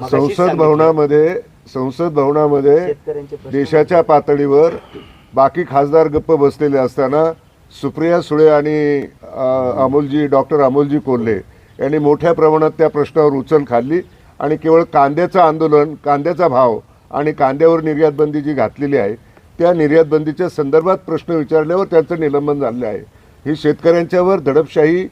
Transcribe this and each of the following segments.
संसद. भवनामध्ये संसद भवनामध्ये देशाच्या पातळीवर बाकी खासदार गप्प बसलेले असताना सुप्रिया सुळे आणि अमोलजी डॉक्टर अमोलजी कोल्हे यांनी मोठ्या प्रमाणात त्या प्रश्नावर उचल खाल्ली आणि केवळ कांद्याचं आंदोलन कांद्याचा भाव आणि कांद्यावर निर्यात बंदी जी घातलेली आहे. त्या निर्यात बंदीच्या संदर्भात प्रश्न विचारल्यावर त्यांचं निलंबन झालं आहे. ही शेतकऱ्यांच्यावर दडपशाही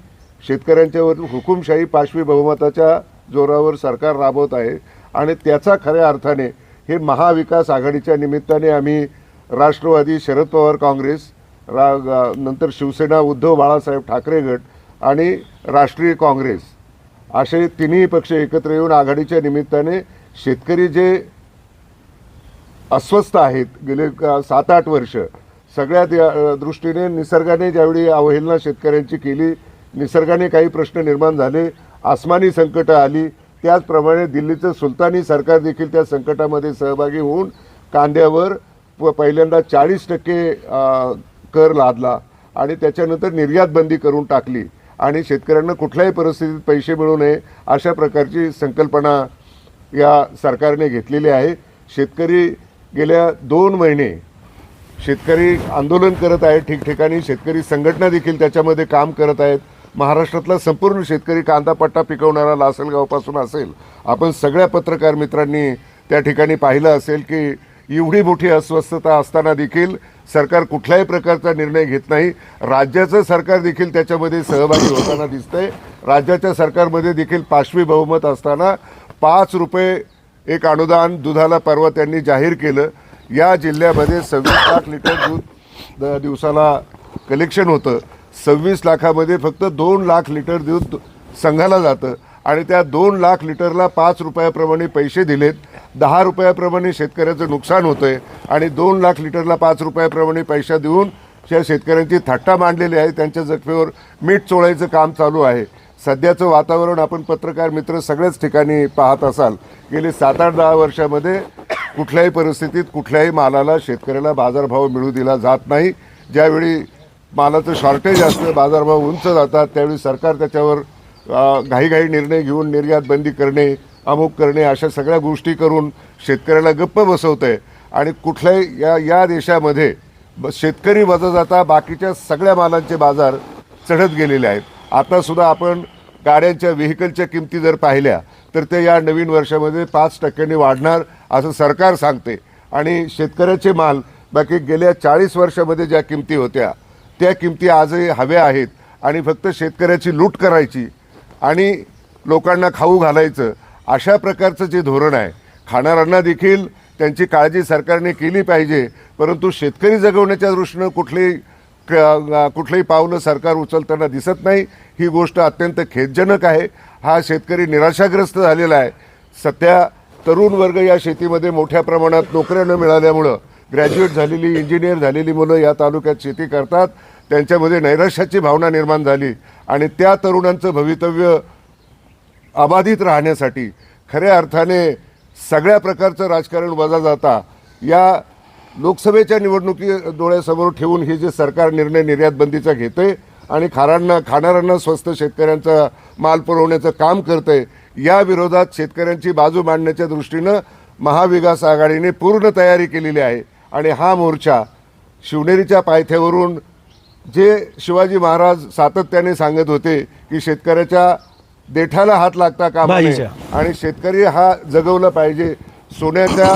शेतकऱ्यांच्यावर हुकुमशाही पाशवी बहुमताच्या जोरावर सरकार राबवत आहे आणि त्याचा खऱ्या अर्थाने हे महाविकास आघाडीच्या निमित्ताने आम्ही राष्ट्रवादी शरद पवार काँग्रेस रा नंतर शिवसेना उद्धव बाळासाहेब ठाकरे गट आणि राष्ट्रीय काँग्रेस असे तिन्ही पक्ष एकत्र येऊन आघाडीच्या निमित्ताने शेतकरी जे अस्वस्थ आहेत गेले सात आठ वर्ष सगळ्यात या दृष्टीने निसर्गाने ज्यावेळी अवहेलना शेतकऱ्यांची केली निसर्गाने काही प्रश्न निर्माण झाले आसमानी संकटं आली. त्याचप्रमाणे दिल्लीचं सुलतानी सरकार देखील त्या संकटामध्ये सहभागी होऊन कांद्यावर प- पहिल्यांदा चाळीस टक्के कर लादला आणि त्याच्यानंतर निर्यात बंदी करून टाकली. आणि शेतकऱ्यांना कुठल्याही परिस्थितीत पैसे मिळू नये अशा प्रकारची संकल्पना या सरकारने घेतलेली आहे. शेतकरी गेल्या दोन महिने शेतकरी आंदोलन करत आहेत. ठिकठिकाणी शेतकरी संघटना देखील त्याच्यामध्ये काम करत आहेत. महाराष्ट्रातला संपूर्ण शेतकरी कांदा पट्टा पिकवणारा लासलगावपासून असेल आपण सगळ्या पत्रकार मित्रांनी त्या ठिकाणी पाहिलं असेल की एवढी मोठी अस्वस्थता असताना देखील सरकार कुठल्याही प्रकारचा निर्णय घेत नाही. राज्याचं सरकार देखील त्याच्यामध्ये सहभागी होताना दिसतंय. राज्याच्या सरकारमध्ये देखील पाचवी बहुमत असताना पाच रुपये एक अनुदान दुधाला परवा त्यांनी जाहीर केलं. या जिल्ह्यामध्ये सव्वीस लाख लिटर दूध दिवसाला कलेक्शन होतं. सव्वीस लाखामध्ये फक्त दोन लाख लिटर दूध संघाला जातं. आणि त्या दोन लाख लिटरला पाच रुपयाप्रमाणे पैसे दिलेत. दहा रुपयाप्रमाणे शेतकऱ्याचं नुकसान होतंय. आणि दोन लाख लिटरला पाच रुपयाप्रमाणे पैसा देऊन त्या शेतकऱ्यांची थट्टा मांडलेली आहे. त्यांच्या जखमेवर मीठ चोळायचं काम चालू आहे. सध्याचं वातावरण आपण पत्रकार मित्र सगळ्याच ठिकाणी पाहत असाल. गेले सात आठ दहा वर्षामध्ये कुठल्याही परिस्थितीत कुठल्याही मालाला शेतकऱ्याला बाजारभाव मिळू दिला जात नाही. ज्यावेळी मालाचं शॉर्टेज असतं बाजारभाव उंच जातात त्यावेळी सरकार त्याच्यावर घाईघाई निर्णय घेऊन निर्यात बंदी करणे अमुक करणे अशा सगळ्या गोष्टी करून शेतकऱ्याला गप्प बसवतं आहे आणि कुठल्याही या या देशामध्ये ब- शेतकरी वजा जाता बाकीच्या सगळ्या मालांचे बाजार चढत गेलेले आहेत. आतासुद्धा आपण गाड्यांच्या व्हेकलच्या किमती जर पाहिल्या तर ते या नवीन वर्षामध्ये पाच टक्क्यांनी वाढणार असं सरकार सांगते. आणि शेतकऱ्याचे माल बाकी गेल्या चाळीस वर्षामध्ये ज्या किमती होत्या त्या किमती आजही हव्या आहेत आणि फक्त शेतकऱ्याची लूट करायची आणि लोकांना खाऊ घालायचं अशा प्रकारचं जे धोरण आहे खाणाऱ्यांना देखील त्यांची काळजी सरकारने केली पाहिजे. परंतु शेतकरी जगवण्याच्या दृष्टीनं कुठलीही क- कुठलंही पावलं सरकार उचलताना दिसत नाही. ही गोष्ट अत्यंत खेदजनक आहे. हा शेतकरी निराशाग्रस्त झालेला आहे. सध्या तरुण वर्ग या शेतीमध्ये मोठ्या प्रमाणात नोकऱ्या न मिळाल्यामुळं ग्रॅज्युएट झालेली इंजिनियर झालेली मुलं या तालुक्यात शेती करतात. त्यांच्यामध्ये नैराश्याची भावना निर्माण झाली. आणि त्या तरुणांचं भवितव्य अबाधित राहण्यासाठी खऱ्या अर्थाने सगळ्या प्रकारचं राजकारण वजा जाता या लोकसभेच्या निवडणुकी डोळ्यासमोर ठेवून हे जे सरकार निर्णय निर्यात बंदीचा आहे आणि खारांना खाणाऱ्यांना स्वस्त शेतकऱ्यांचा माल पुरवण्याचं काम करतंय या विरोधात शेतकऱ्यांची बाजू मांडण्याच्या दृष्टीनं महाविकास आघाडीने पूर्ण तयारी केलेली आहे. आणि हा मोर्चा शिवनेरीच्या पायथ्यावरून जे शिवाजी महाराज सातत्याने सांगत होते की शेतकऱ्याच्या देठाला हात लागता कामा नये बाईच्या. आणि शेतकरी हा जगवला पाहिजे सोन्याच्या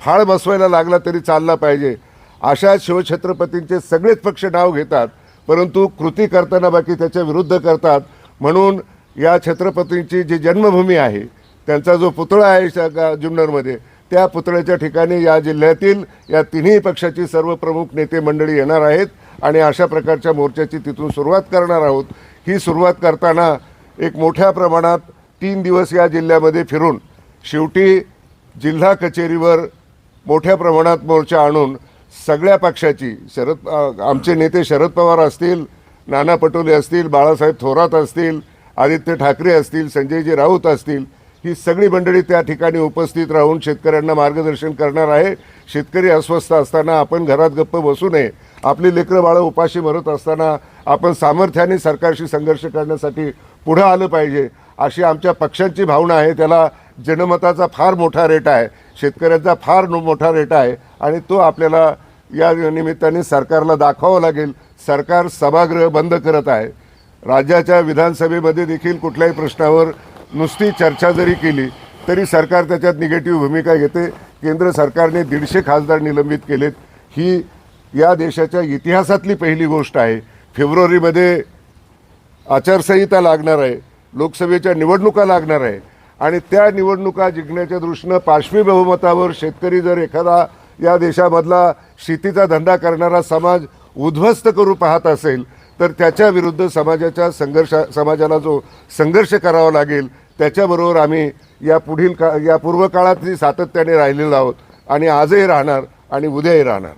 फाळ बसवायला लागला तरी चालला पाहिजे अशा शिवछत्रपतींचे सगळेच पक्ष नाव घेतात परंतु कृती करताना बाकी त्याच्या विरुद्ध करतात म्हणून या छत्रपतींची जी जन्मभूमी आहे त्यांचा जो पुतळा आहे जुन्नरमध्ये त्या पुतळ्याच्या ठिकाणी या जिल्ह्यातील या तिन्ही पक्षाची सर्व प्रमुख नेते मंडळी येणार आहेत आणि अशा प्रकारच्या मोर्चाची तिथून सुरुवात करणार आहोत. ही सुरुवात करताना एक मोठ्या प्रमाणात तीन दिवस या जिल्ह्यामध्ये फिरून शेवटी जिल्हा कचेरीवर मोठ्या प्रमाणात मोर्चा आणून सगळ्या पक्षाची शरद आमचे नेते शरद पवार असतील नाना पटोले असतील बाळासाहेब थोरात असतील आदित्य ठाकरे असतील संजयजी राऊत असतील ही सगळी मंडळी त्या ठिकाणी उपस्थित राहून शेतकऱ्यांना मार्गदर्शन करणार आहे. शेतकरी अस्वस्थ असताना आपण घरात गप्प बसू नये. आपली लेकरं बाळं उपाशी मरत असताना आपण सामर्थ्याने सरकारशी संघर्ष करण्यासाठी पुढं आलं पाहिजे. अशी आमच्या पक्षांची भावना आहे. त्याला जनमताचा फार मोठा रेटा आहे. शेतकऱ्यांचा फार मोठा रेटा आहे. आणि तो आपल्याला या निमित्ताने सरकारला दाखवावं लागेल. सरकार सभागृह बंद करत आहे. राज्याच्या विधानसभेमध्ये देखील कुठल्याही प्रश्नावर नुसती चर्चा जरी केली तरी सरकार त्याच्यात निगेटिव्ह भूमिका घेते. केंद्र सरकारने दीडशे खासदार निलंबित केलेत. ही या देशाच्या इतिहासातली पहिली गोष्ट आहे. फेब्रुवारीमध्ये आचारसंहिता लागणार आहे. लोकसभेच्या निवडणुका लागणार आहे. आणि त्या निवडणुका जिंकण्याच्या दृष्टीनं पाशवी बहुमतावर शेतकरी जर एखादा या देशामधला शेतीचा धंदा करणारा समाज उद्ध्वस्त करू पाहत असेल तर त्याच्या विरुद्ध समाजाच्या संघर्ष समाजाला जो संघर्ष करावा लागेल त्याच्याबरोबर आम्ही या पुढील का या पूर्व काळातही सातत्याने राहिलेलो आहोत आणि आजही राहणार आणि उद्याही राहणार.